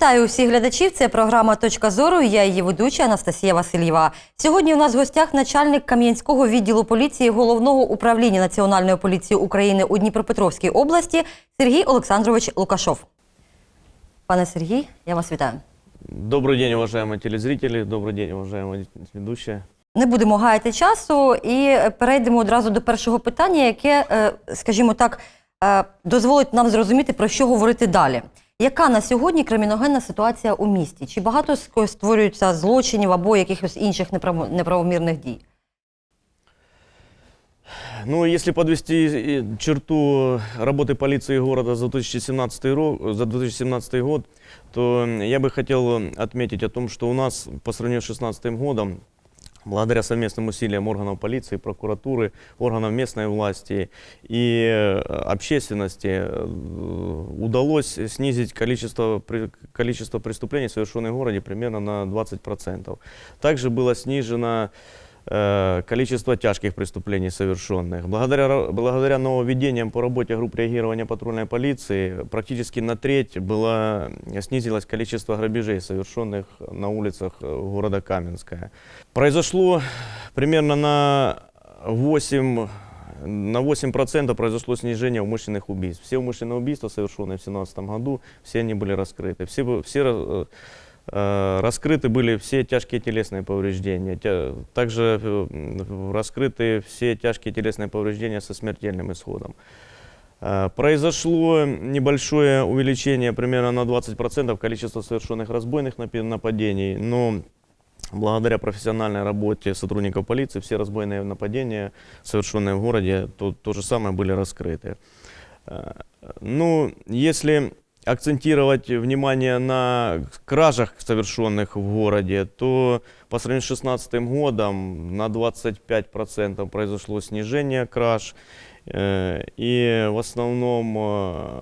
Вітаю усіх глядачів. Це програма Точка зору. і Я її ведуча Анастасія Васильєва. Сьогодні у нас в гостях начальник Кам'янського відділу поліції головного управління Національної поліції України у Дніпропетровській області Сергій Олександрович Лукашов. Пане Сергій, я вас вітаю. Добрый день, уважаемые телезрители, добрый день, уважаемая ведущая. Не будемо гаяти часу і перейдемо одразу до першого питання, яке, е, скажімо так, е, дозволить нам зрозуміти, про що говорити далі. Яка на сьогодні криміногенна ситуація у місті? Чи багато ск- створюється злочинів або якихось інших неправо- неправомірних дій? Ну, если подвести э, черту работы полиции города за 2017, ро- за 2017 год, то я бы хотел отметить о том, что у нас по сравнению с 2016 годом, благодаря совместным усилиям органов полиции, прокуратуры, органов местной власти и э, общественности, э, удалось снизить количество, при- количество преступлений, совершенных в городе, примерно на 20%. Также было снижено э, количество тяжких преступлений совершенных. Благодаря, ра- благодаря нововведениям по работе групп реагирования патрульной полиции практически на треть было, снизилось количество грабежей, совершенных на улицах э, города Каменское. Произошло примерно на 8 на 8% произошло снижение умышленных убийств. Все умышленные убийства, совершенные в 2017 году, все они были раскрыты. Все, бы- все э, э, раскрыты были все тяжкие телесные повреждения. Тя- Также э, м, раскрыты все тяжкие телесные повреждения со смертельным исходом. Э, Произошло небольшое увеличение, примерно на 20% количества совершенных разбойных напи- нападений, но благодаря профессиональной работе сотрудников полиции все разбойные нападения, совершенные в городе, то, то же самое были раскрыты. Э, Ну, если акцентировать внимание на кражах, совершенных в городе, то по сравнению с 2016 годом на 25% произошло снижение краж. Э, И в основном э,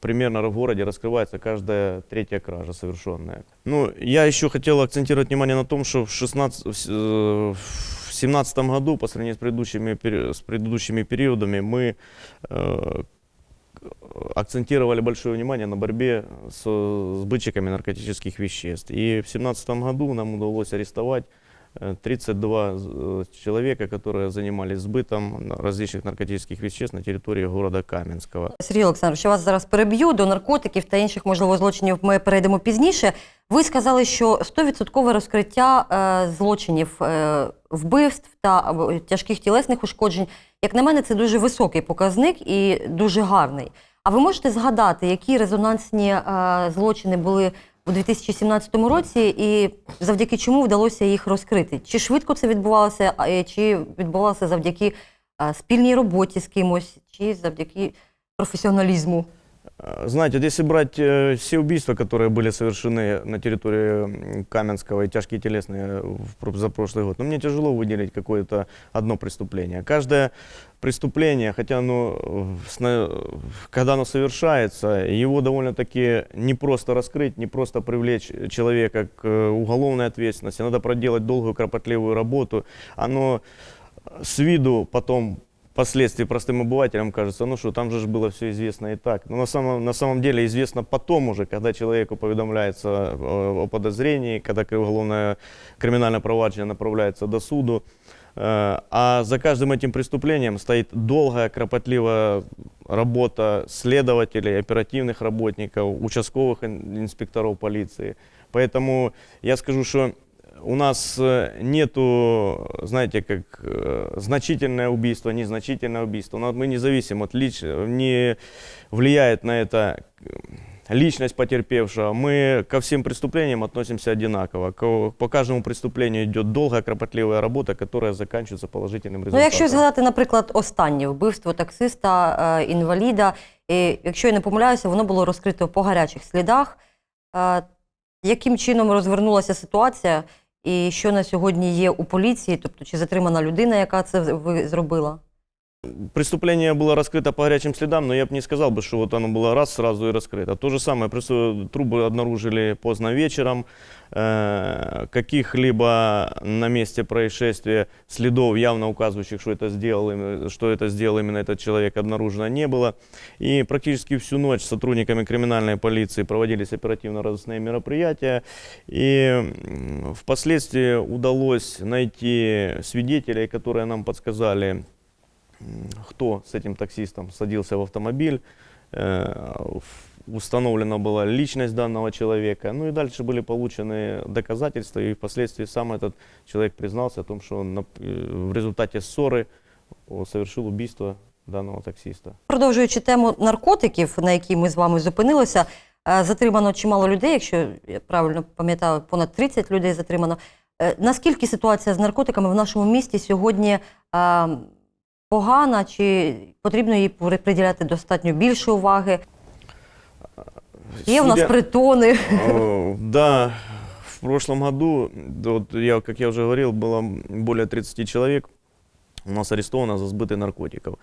примерно в городе раскрывается каждая третья кража совершенная. Ну, я еще хотел акцентировать внимание на том, что в 16, в с- э, в 17 году по сравнению с предыдущими, с предыдущими периодами мы акцентировали большое внимание на борьбе с сбытчиками наркотических веществ. И в 2017 году нам удалось арестовать 32 э, человека, которые занимались сбытом различных наркотических веществ на территории города Каменского. Сергій Олександрович, я вас зараз переб'ю до наркотиків та інших можливо злочинів. Ми перейдемо пізніше. Ви сказали, що 100% розкриття е, злочинів е, вбивств та або тяжких тілесних ушкоджень. Як на мене, це дуже високий показник і дуже гарний. А ви можете згадати, які резонансні е, злочини були у 2017 році, і завдяки чому вдалося їх розкрити? Чи швидко це відбувалося, е, чи відбувалося завдяки спільній роботі з кимось, чи завдяки професіоналізму? Э, Знаете, вот если брать э, все убийства, которые были совершены на территории Каменского и тяжкие телесные про- за прошлый год, ну, мне тяжело выделить какое-то одно преступление. Каждое преступление, хотя оно, э, когда оно совершается, его довольно-таки непросто раскрыть, не просто привлечь человека к э, уголовной ответственности, надо проделать долгую, кропотливую работу. Оно э, с виду потом впоследствии простым обывателям кажется, ну что, там же ж было все известно и так. Но на самом, на самом деле известно потом уже, когда человеку поведомляется э, о подозрении, когда к- уголовное криминальное проваджение направляется до суду. Э, А за каждым этим преступлением стоит долгая, кропотливая работа следователей, оперативных работников, участковых ин- инспекторов полиции. Поэтому я скажу, что у нас э, нету, знаете, как э, значительное убийство, незначительное убийство. У нас мы не зависим от лич... не влияет на это э, личность потерпевшего. Мы ко всем преступлениям относимся одинаково. Ко- По каждому преступлению идет долгая, кропотливая работа, которая заканчивается положительным Ну, результатом. якщо згадати, наприклад, останнє вбивство таксиста, е, інваліда, і, якщо я не помиляюся, воно було розкрито по гарячих слідах. Е, яким чином розвернулася ситуація, і що на сьогодні є у поліції? Тобто, чи затримана людина, яка це зробила? Преступление было раскрыто по горячим следам, но я бы не сказал бы, что вот оно было раз сразу и раскрыто. То же самое, просто трубы обнаружили поздно вечером, э, каких-либо на месте происшествия следов, явно указывающих, что это сделал, что это сделал именно этот человек, обнаружено не было. И практически всю ночь сотрудниками криминальной полиции проводились оперативно-розыскные мероприятия, и впоследствии удалось найти свидетелей, которые нам подсказали, кто с этим таксистом садился в автомобиль. Э, в- Установлена была личность данного человека. Ну и дальше были получены доказательства, и впоследствии сам этот человек признался о том, что он на- э, в результате ссоры о, совершил убийство данного таксиста. Продовжуючи тему наркотиків, на якій ми з вами зупинилися, е, затримано чимало людей, якщо я правильно пам'ятаю, понад 30 людей затримано. Е, Наскільки ситуація з наркотиками в нашому місті сьогодні е, погана, чи потрібно їй при- приділяти достатньо більше уваги? Є в нас Судя- притони. Э, Да, в прошлом году, да, вот я, как я уже говорил, было более 30 человек у нас арестовано за сбыты наркотиков.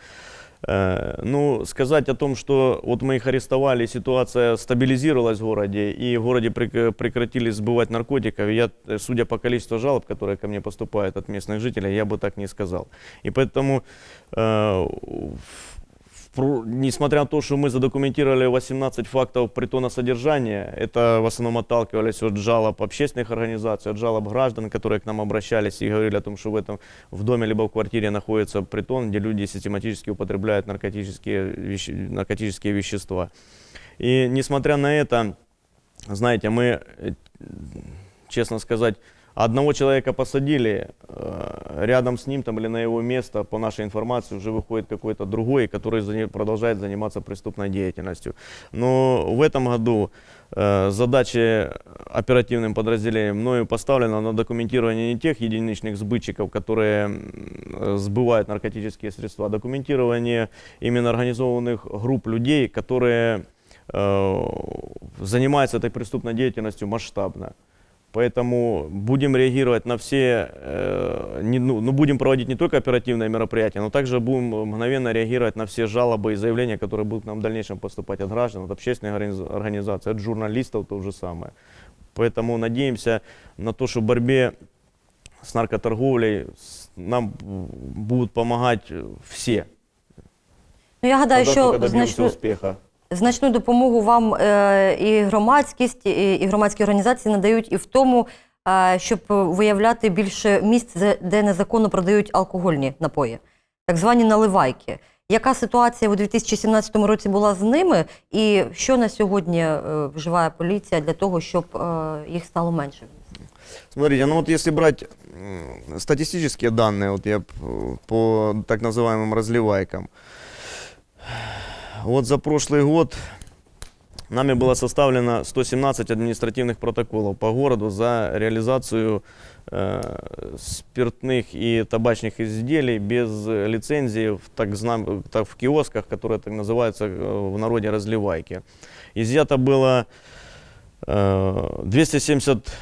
Э, Ну, сказать о том, что вот мы их арестовали, и ситуация стабилизировалась в городе, и в городе прек- прекратили сбывать наркотиков, я, э, судя по количеству жалоб, которые ко мне поступают от местных жителей, я бы так не сказал. И поэтому э, в- в пру- несмотря на то, что мы задокументировали 18 фактов притона содержания, это в основном отталкивались от жалоб общественных организаций, от жалоб граждан, которые к нам обращались и говорили о том, что в этом в доме либо в квартире находится притон, где люди систематически употребляют наркотические, веще- наркотические вещества. И несмотря на это, знаете, мы, э, честно сказать, одного человека посадили, э, рядом с ним там или на его место, по нашей информации, уже выходит какой-то другой, который продолжает заниматься преступной деятельностью. Но в этом году э, задачи оперативным подразделением мною поставлена на документирование не тех единичных сбытчиков, которые сбывают наркотические средства, а документирование именно организованных групп людей, которые э, занимаются этой преступной деятельностью масштабно. Поэтому будем реагировать на все, э, не- ну, ну, будем проводить не только оперативные мероприятия, но также будем мгновенно реагировать на все жалобы и заявления, которые будут к нам в дальнейшем поступать от граждан, от общественных организ- организаций, от журналистов то же самое. Поэтому надеемся на то, что в борьбе с наркоторговлей нам будут помогать все. Ну, я гадаю, Тогда добьемся значну, успеха. значну допомогу вам е, і громадськість, і, і громадські організації надають і в тому, е, щоб виявляти більше місць, де- де незаконно продають алкогольні напої, так звані наливайки. Яка ситуація у 2017 році була з ними, і що на сьогодні е, вживає поліція для того, щоб е, їх стало менше? Смотрите, ну вот если брать м, статистические данные, вот я п- по так называемым разливайкам, вот за прошлый год нами было составлено 117 административных протоколов по городу за реализацию э, спиртных и табачных изделий без э, лицензии в, так знам- так, в киосках, которые так называются э, в народе разливайки. Изъято было э, 270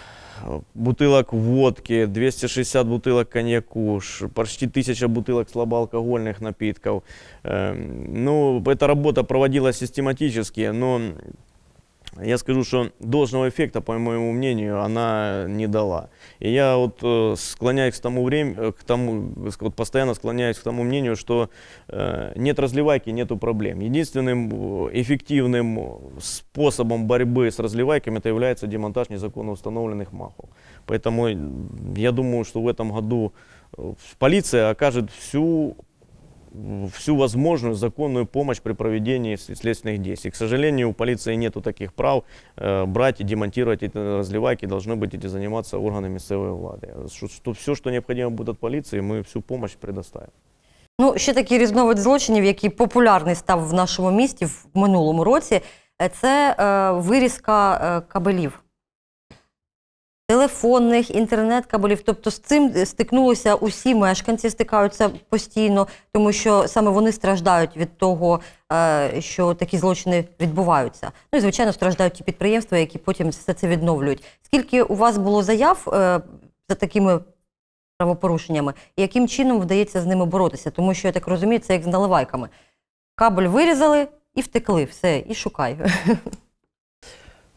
бутылок водки, 260 бутылок коньяку, ш- почти 1000 бутылок слабоалкогольных напитков. Эм, Ну, эта работа проводилась систематически, но я скажу, что должного эффекта, по моему мнению, она не дала. И я вот э, склоняюсь к тому времени, к тому, вот постоянно склоняюсь к тому мнению, что э, нет разливайки, нету проблем. Единственным э, эффективным способом борьбы с разливайками это является демонтаж незаконно установленных махов. Поэтому э, я думаю, что в этом году э, полиция окажет всю всю возможную законную помощь при проведении с- следственных действий. К сожалению, у полиции нету таких прав э, брать и демонтировать эти разливайки, должны быть эти заниматься органы местной влады. Что, что все, что необходимо будет от полиции, мы всю помощь предоставим. Ну, ще такий різновид злочинів, який популярний став в нашому місті в минулому році, е, це е, вирізка е, кабелів. Телефонних, інтернет-кабелів. Тобто з цим стикнулися усі мешканці, стикаються постійно, тому що саме вони страждають від того, е, що такі злочини відбуваються. Ну і звичайно страждають ті підприємства, які потім все це відновлюють. Скільки у вас було заяв е, за такими правопорушеннями, і яким чином вдається з ними боротися? Тому що я так розумію, це як з наливайками. Кабель вирізали і втекли, все, і шукай.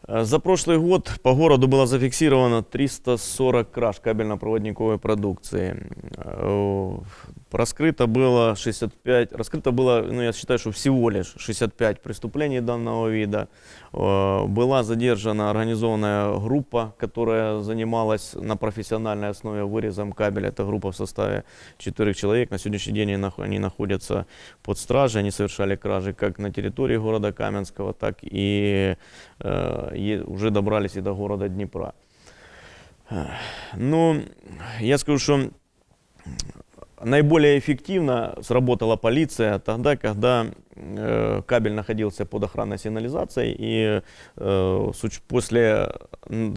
Э, За прошлый год по городу было зафиксировано 340 краж кабельно-проводниковой продукции. Э, Раскрыто было 65, раскрыто было, ну я считаю, что всего лишь 65 преступлений данного вида. Э, Была задержана организованная группа, которая занималась на профессиональной основе вырезом кабеля. Это группа в составе четырех человек. На сегодняшний день они нах- они находятся под стражей, они совершали кражи как на территории города Каменского, так и е- уже добрались и до города Днепра. Ну, я скажу, что наиболее эффективно сработала полиция тогда, когда кабель находился под охранной сигнализацией и э, после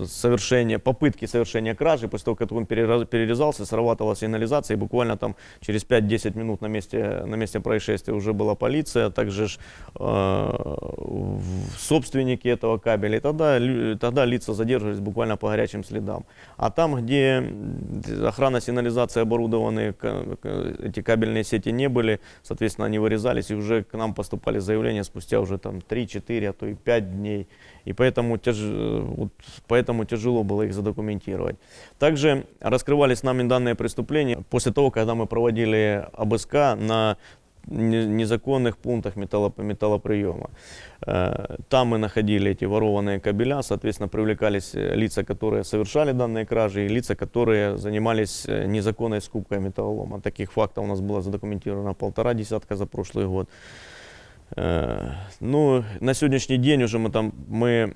совершения, попытки совершения кражи, после того, как он перерезался, срабатывала сигнализация, и буквально там через 5-10 минут на месте, на месте происшествия уже была полиция, также ж, э, собственники этого кабеля, и тогда, тогда лица задерживались буквально по горячим следам. А там, где охрана, сигнализация оборудованы, эти кабельные сети не были, соответственно, они вырезались, и уже к нам поступали заявления спустя уже там 3-4, а то и 5 дней. И поэтому, тяж... вот поэтому тяжело было их задокументировать. Также раскрывались нами данные преступления после того, когда мы проводили обыск на не- незаконных пунктах металлоп- металлоприема. Э, Там мы находили эти ворованные кабеля, соответственно, привлекались э, лица, которые совершали данные кражи, и лица, которые занимались э, незаконной скупкой металлолома. Таких фактов у нас было задокументировано полтора десятка за прошлый год. Э, Ну, на сегодняшний день уже мы там, мы м,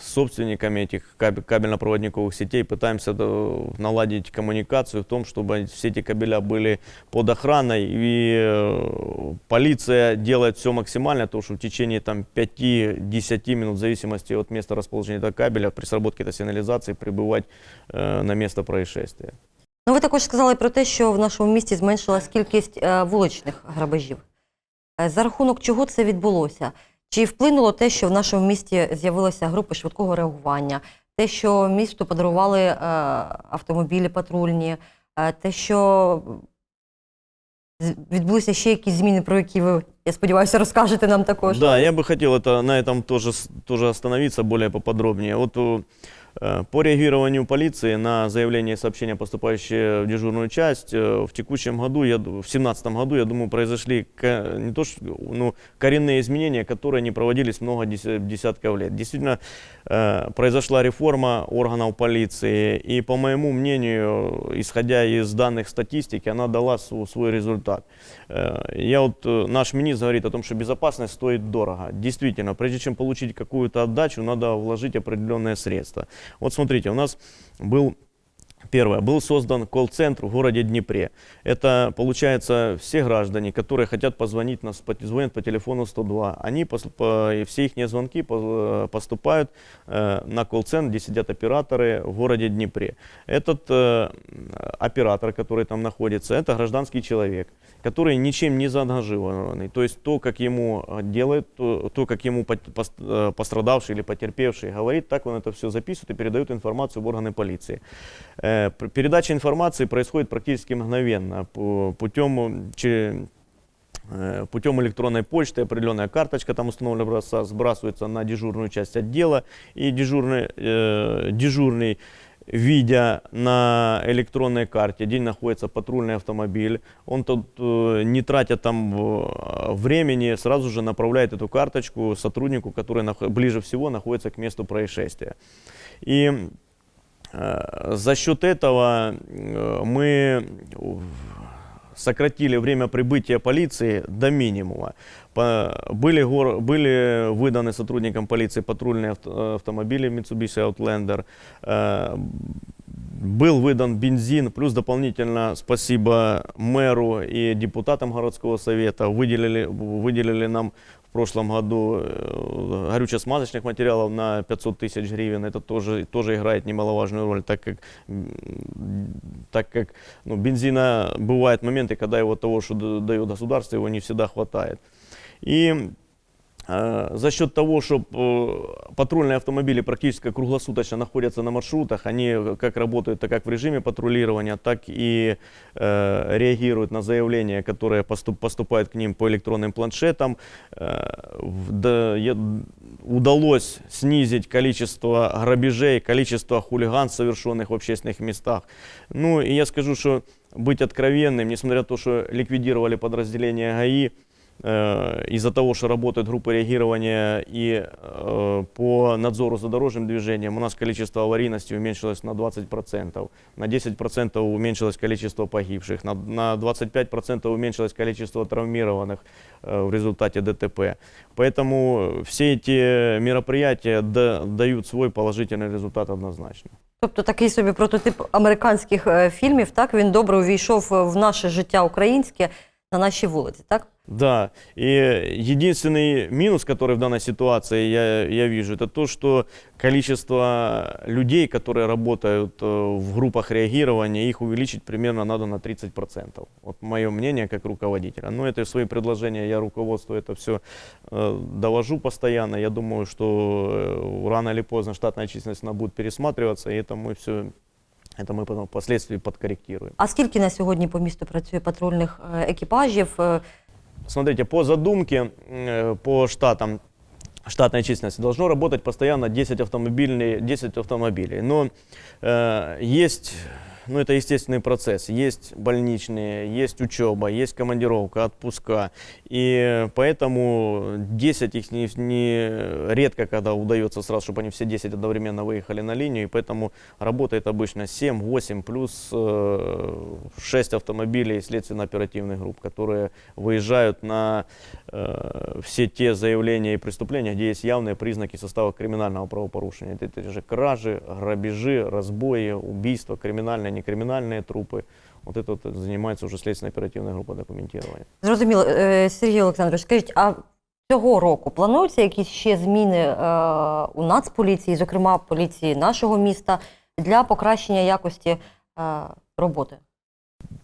с собственниками этих кабель- кабельно-проводниковых сетей пытаемся до- наладить коммуникацию в том, чтобы все эти кабеля были под охраной, и э, полиция делает все максимально, то, что в течение там 5-10 минут, в зависимости от места расположения этого кабеля, при сработке этой сигнализации прибывать э, на место происшествия. Ну, ви також сказали про те, що в нашому місті зменшилась кількість е, вуличних грабежів. Е, За рахунок чого це відбулося? Чи вплинуло те, що в нашому місті з'явилися групи швидкого реагування, те, що місту подарували е, автомобілі патрульні, е, те, що з- відбулися ще якісь зміни, про які ви, я сподіваюся, розкажете нам також. Да, я бы хотел это, на этом тоже, с- тоже остановиться более э, по реагированию полиции на заявления и сообщения, поступающие в дежурную часть, э, в текущем году, я, в 2017 году, я думаю, произошли не то, что, ну, коренные изменения, которые не проводились много дес- десятков лет. Действительно, э, произошла реформа органов полиции, и, по моему мнению, исходя из данных статистики, она дала св- свой результат. Я вот, наш министр говорит о том, что безопасность стоит дорого. Действительно, прежде чем получить какую-то отдачу, надо вложить определенные средства. Вот смотрите, у нас был Первое. Был создан колл-центр в городе Днепре. Это, получается, все граждане, которые хотят позвонить, нас, звонят по телефону 102. Они, по- и все их звонки по- поступают э, на колл-центр, где сидят операторы в городе Днепре. Этот э, оператор, который там находится, это гражданский человек, который ничем не заангажированный. То есть то, как ему э, делает, то, то, как ему э, пострадавший или потерпевший говорит, так он это все записывает и передает информацию в органы полиции. Э, Передача информации происходит практически мгновенно путем э, путем электронной почты определенная карточка там установлена сбрасывается на дежурную часть отдела и дежурный, э, дежурный видя на электронной карте, где находится патрульный автомобиль, он тут, э, не тратя там э, времени, сразу же направляет эту карточку сотруднику, который ближе всего находится к месту происшествия. И Э, За счет этого э, мы э, сократили время прибытия полиции до минимума. По- Были, гор- были выданы сотрудникам полиции патрульные авто- автомобили Mitsubishi Outlander. Э, Был выдан бензин, плюс дополнительно спасибо мэру и депутатам городского совета выделили, выделили нам в прошлом году э, горюче-смазочных материалов на 500 тысяч гривен. Это тоже, тоже играет немаловажную роль, так как, м, так как ну, бензина бывают моменты, когда его того, что д- дает государство, его не всегда хватает. И Э, За счет того, что патрульные автомобили практически круглосуточно находятся на маршрутах, они э, как работают так как в режиме патрулирования, так и э, реагируют на заявления, которые поступ- поступают к ним по электронным планшетам. Э, удалось снизить количество грабежей, количество хулиганств, совершенных в общественных местах. Ну и я скажу, что быть откровенным, несмотря на то, что ликвидировали подразделение ГАИ, э, из-за того, что работают группы реагирования и э, по надзору за дорожным движением, у нас количество аварийности уменьшилось на 20%, на 10% уменьшилось количество погибших, на, на 25% уменьшилось количество травмированных э, в результате ДТП. Поэтому все эти мероприятия да- дают свой положительный результат однозначно. Тобто такий собі прототип американських е, фільмів, так він добре увійшов е, в наше життя українське на нашій вулиці, так? Да, и единственный минус, который в данной ситуации я, я вижу, это то, что количество людей, которые работают э, в группах реагирования, их увеличить примерно надо на 30%. Вот мое мнение как руководителя. Но это свои предложения, я руководству это все довожу постоянно. Я думаю, что э, рано или поздно штатная численность она будет пересматриваться, и это мы все, это мы потом впоследствии подкорректируем. А скільки на сьогодні по місту працює патрульних е, екіпажів? Е, Смотрите, по задумке, э, по штатам, штатной численности должно работать постоянно 10, автомобильный, 10 автомобилей. Но э, есть, ну это естественный процесс, есть больничные, есть учеба, есть командировка, отпуска. И поэтому 10 их не, не редко, когда удается сразу, чтобы они все 10 одновременно выехали на линию. И поэтому работает обычно 7-8 плюс э, 6 автомобилей следственно-оперативных групп, которые выезжают на э, все те заявления и преступления, где есть явные признаки состава криминального правопорушения. Это, это же кражи, грабежи, разбои, убийства, криминальные, некриминальные трупы. Вот это вот занимается уже следственно-оперативная группа документирования. Зрозуміло, Е, Сергій Олександрович, скажіть, а цього року плануються якісь ще зміни е, у Нацполіції, зокрема поліції нашого міста, для покращення якості е, роботи?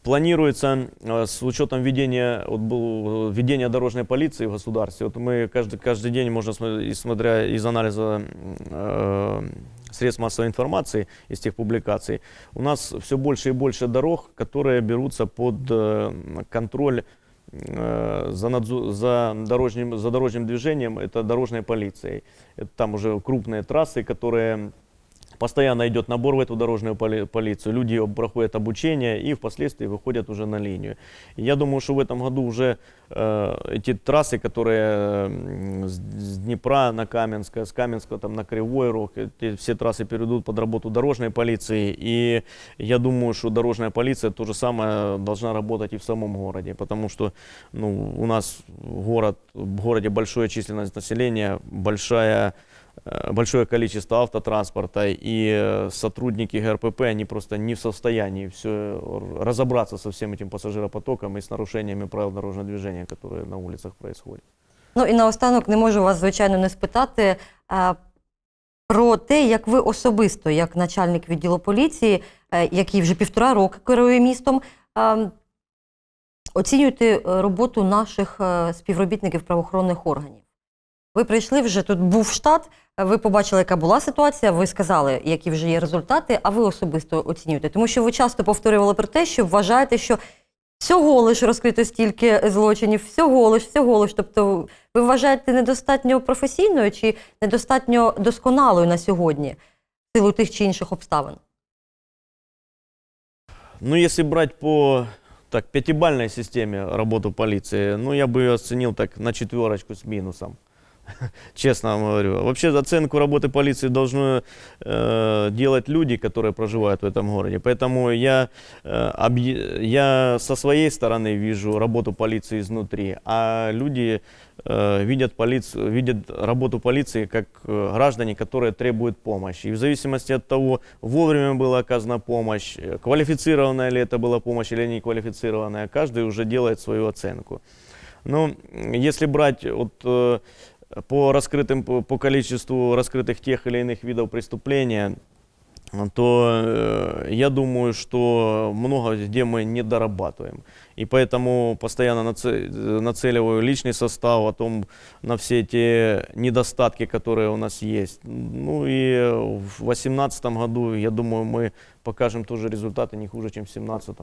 Планируется э, с учетом введения, вот был, э, введения дорожной полиции в государстве. Вот мы каждый, каждый день, можно, смо- и смотря из анализа э, средств массовой информации, из тех публикаций, у нас все больше и больше дорог, которые берутся под э, контроль э, за, надзо- за, дорожным, за дорожным движением, это дорожной полицией. Это там уже крупные трассы, которые Постоянно идет набор в эту дорожную поли- полицию, люди проходят обучение и впоследствии выходят уже на линию. И я думаю, что в этом году уже э, эти трассы, которые м, с с Днепра на Каменское, с Каменского там, на Кривой Рог, эти все трассы перейдут под работу дорожной полиции. И я думаю, что дорожная полиция то же самое должна работать и в самом городе, потому что ну, у нас город, в городе большая численность населения, большая э, большое количество автотранспорта, и э, сотрудники ГРПП, они просто не в состоянии все разобраться со всем этим пассажиропотоком и с нарушениями правил дорожного движения, которые на улицах происходят. Ну і наостанок не можу вас, звичайно, не спитати е, про те, як ви особисто, як начальник відділу поліції, е, який вже півтора року керує містом, е, оцінюєте е, роботу наших е, співробітників правоохоронних органів. Ви прийшли вже тут був штат, ви побачили, яка була ситуація, ви сказали, які вже є результати, а ви особисто оцінюєте. Тому що ви часто повторювали про те, що вважаєте, що всього лиш розкрито стільки злочинів, всього лиш, всього лиш. Тобто ви вважаєте недостатньо професійною чи недостатньо досконалою на сьогодні в силу тих чи інших обставин? Ну, если брать по так, пятибалльной системе работу полиции, ну, я бы ее оценил так на четверочку с минусом. Честно вам говорю. Вообще оценку работы полиции должны э, делать люди, которые проживают в этом городе. Поэтому я, э, объ- я со своей стороны вижу работу полиции изнутри, а люди э, видят, полицию, видят работу полиции как э, граждане, которые требуют помощи. И в зависимости от того, вовремя была оказана помощь, э, квалифицированная ли это была помощь или не квалифицированная, каждый уже делает свою оценку. Ну, м, если брать вот, э, по раскрытым, по, по количеству раскрытых тех или иных видов преступления, то э, я думаю, что много где мы не дорабатываем. И поэтому постоянно наце- э, нацеливаю личный состав о том, на все те недостатки, которые у нас есть. Ну и в 2018 году, я думаю, мы покажем тоже результаты не хуже, чем в 2017.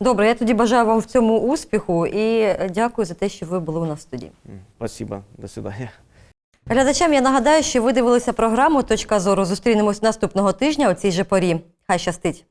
Добре, я тоді бажаю вам в цьому успіху і е, дякую за те, що ви були у нас в студії. Спасибо, до свидання. Глядачам я нагадаю, що ви дивилися програму Точка зору. Зустрінемось наступного тижня у цій же порі. Хай щастить!